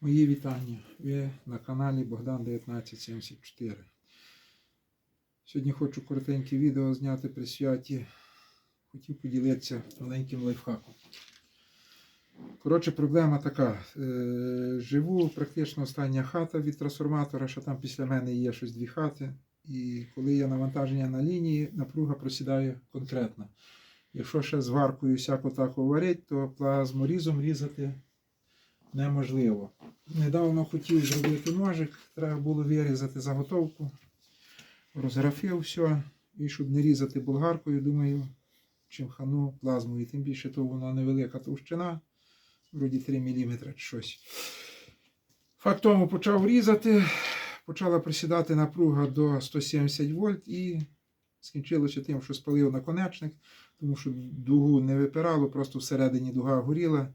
Мої вітання. Ви на каналі Богдан 1974. Сьогодні хочу коротеньке відео зняти при святі. Хотів поділитися маленьким лайфхаком. Коротше, проблема така. Е, Живу практично остання хата від трансформатора, що там після мене є щось дві хати. І коли є навантаження на лінії, напруга просідає конкретно. Якщо ще з варкою всяко так варить, то плазморізом різати неможливо. Недавно хотів зробити ножик, треба було вирізати заготовку. Розграфив все. І щоб не різати болгаркою, думаю, чим хану плазмою. Тим більше то вона невелика товщина, вроді 3 мм чи щось. Факт тому почав різати, почала присідати напруга до 170 вольт і скінчилося тим, що спалив наконечник, тому що дугу не випирало, просто всередині дуга горіла.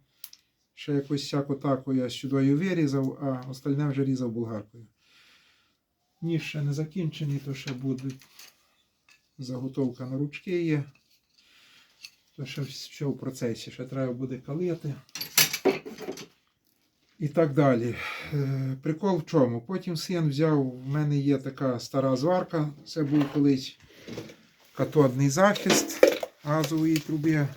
Ще якось всяко тако я сюди вирізав, а остальне вже різав болгаркою. Ніж ще не закінчений, то ще буде заготовка на ручки є. То ще все в процесі, ще треба буде калити. І так далі. Е, Прикол в чому? Потім син взяв, в мене є така стара зварка, це був колись катодний захист газової труби.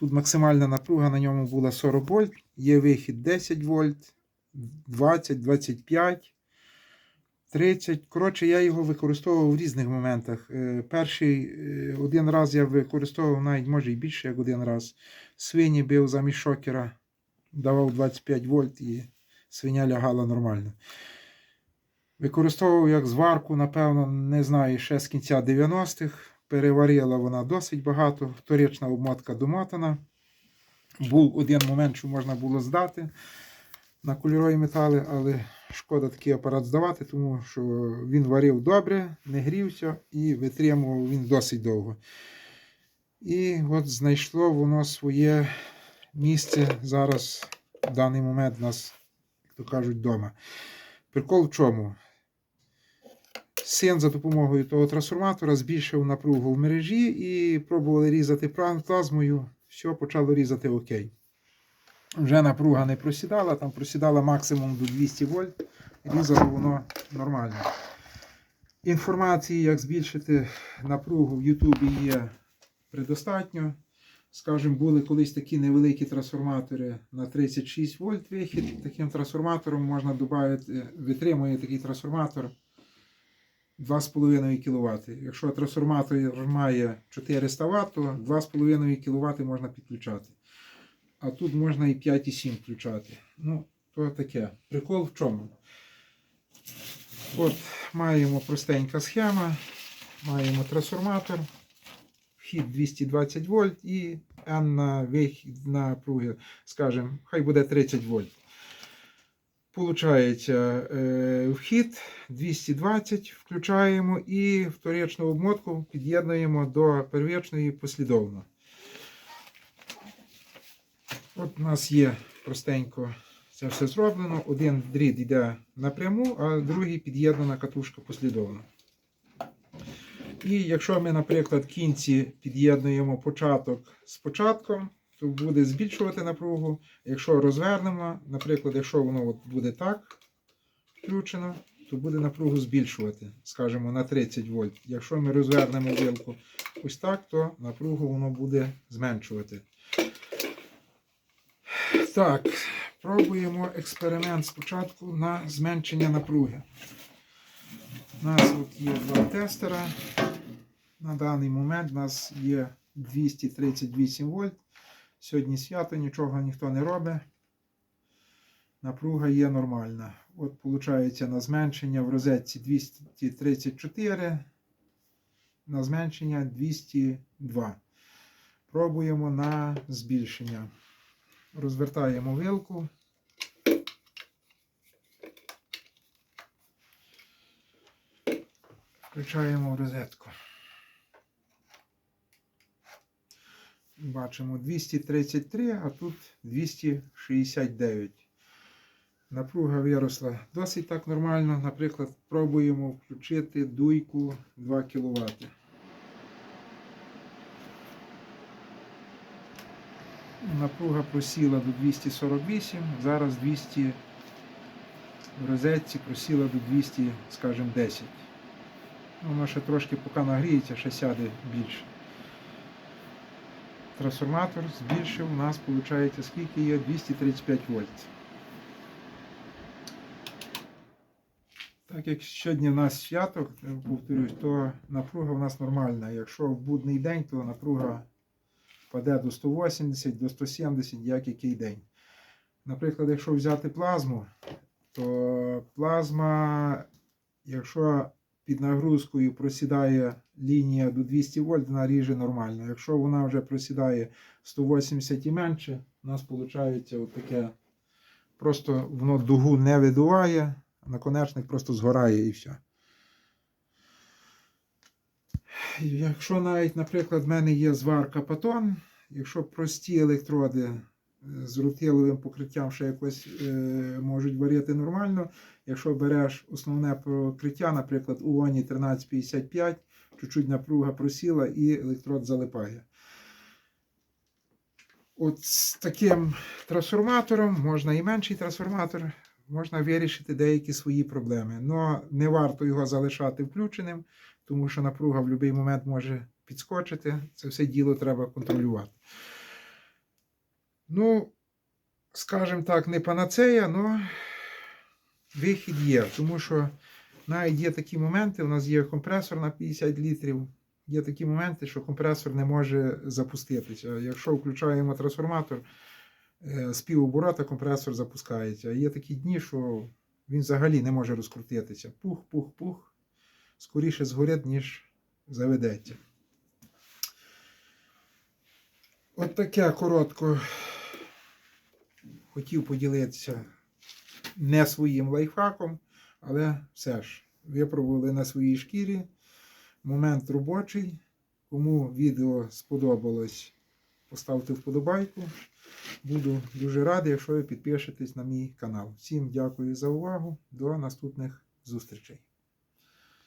Тут максимальна напруга на ньому була 40 вольт, є вихід 10 вольт, 20, 25, 30. Коротше, я його використовував в різних моментах. Е, Перший е, один раз я використовував навіть може і більше, як один раз. Свині бив замість шокера, давав 25 вольт і свиня лягала нормально. Використовував як зварку, напевно, не знаю, ще з кінця 90-х. Переварила вона досить багато, вторична обмотка домотана. Був один момент, що можна було здати на кольорові метали, але шкода такий апарат здавати, тому що він варив добре, не грівся і витримував він досить довго. І от знайшло воно своє місце зараз в даний момент у нас, як то кажуть, вдома. Прикол в чому? Син за допомогою того трансформатора збільшив напругу в мережі і пробували різати плазмою. Все, почало різати окей. Вже напруга не просідала, там просідала максимум до 200 вольт. Різало воно нормально. Інформації, як збільшити напругу в Ютубі є предостатньо. Скажімо, були колись такі невеликі трансформатори на 36 вольт вихід. Таким трансформатором можна додати, витримує такий трансформатор 2,5 кВт. Якщо трансформатор має 400 Вт, то 2,5 кВт можна підключати. А тут можна і 5,7 включати. Ну, то таке. Прикол в чому? От маємо простенька схема. Маємо трансформатор, вхід 220 вольт і N на вихід напруги, скажімо, хай буде 30 вольт. Получається, е, вхід 220 включаємо і вторичну обмотку під'єднуємо до первічної послідовно. От у нас є простенько це все зроблено. Один дріт йде напряму, а другий під'єднана катушка послідовно. І якщо ми, наприклад, кінці під'єднуємо початок з початком, то буде збільшувати напругу. Якщо розвернемо, наприклад, якщо воно от буде так включено, то буде напругу збільшувати, скажімо, на 30 вольт. Якщо ми розвернемо вилку ось так, то напругу воно буде зменшувати. Так, пробуємо експеримент спочатку на зменшення напруги. У нас от є два тестера. На даний момент у нас є 238 вольт. Сьогодні свято, нічого ніхто не робить. Напруга є нормальна. От, виходить, на зменшення в розетці 234, на зменшення 202. Пробуємо на збільшення. Розвертаємо вилку. Включаємо розетку. Бачимо 233, а тут 269. Напруга виросла досить так нормально. Наприклад, пробуємо включити дуйку 2 кВт. Напруга просіла до 248, зараз 200. в розетці просіла до 200, скажімо, 10. Ну, Воно ще трошки поки нагріється, ще сяде більше. Трансформатор збільшив, у нас виходить скільки є 235 вольт. Так як сьогодні в нас свято, повторюсь, то напруга у нас нормальна. Якщо в будний день, то напруга впаде до 180, до 170, як який день. Наприклад, якщо взяти плазму, то плазма, якщо під нагрузкою просідає лінія до 200 вольт, вона ріже нормально. Якщо вона вже просідає 180 і менше, у нас виходить таке, просто воно дугу не видуває, наконечник просто згорає і все. Якщо навіть, наприклад, в мене є зварка патон, якщо прості електроди з рутиловим покриттям ще якось е, можуть варити нормально. Якщо береш основне покриття, наприклад, у Оні 1355, чуть-чуть напруга просіла і електрод залипає. От з таким трансформатором, можна і менший трансформатор, можна вирішити деякі свої проблеми. Але не варто його залишати включеним, тому що напруга в будь-який момент може підскочити. Це все діло треба контролювати. Ну, скажімо так, не панацея, але вихід є. Тому що навіть є такі моменти, у нас є компресор на 50 літрів. Є такі моменти, що компресор не може запуститися. Якщо включаємо трансформатор, е, з півоборота компресор запускається. Є такі дні, що він взагалі не може розкрутитися. Пух, пух, пух. Скоріше згорить, ніж заведеться. От таке коротко хотів поділитися не своїм лайфхаком, але все ж випробували на своїй шкірі. Момент робочий. Кому відео сподобалось, поставте вподобайку. Буду дуже радий, якщо ви підпишетесь на мій канал. Всім дякую за увагу. До наступних зустрічей.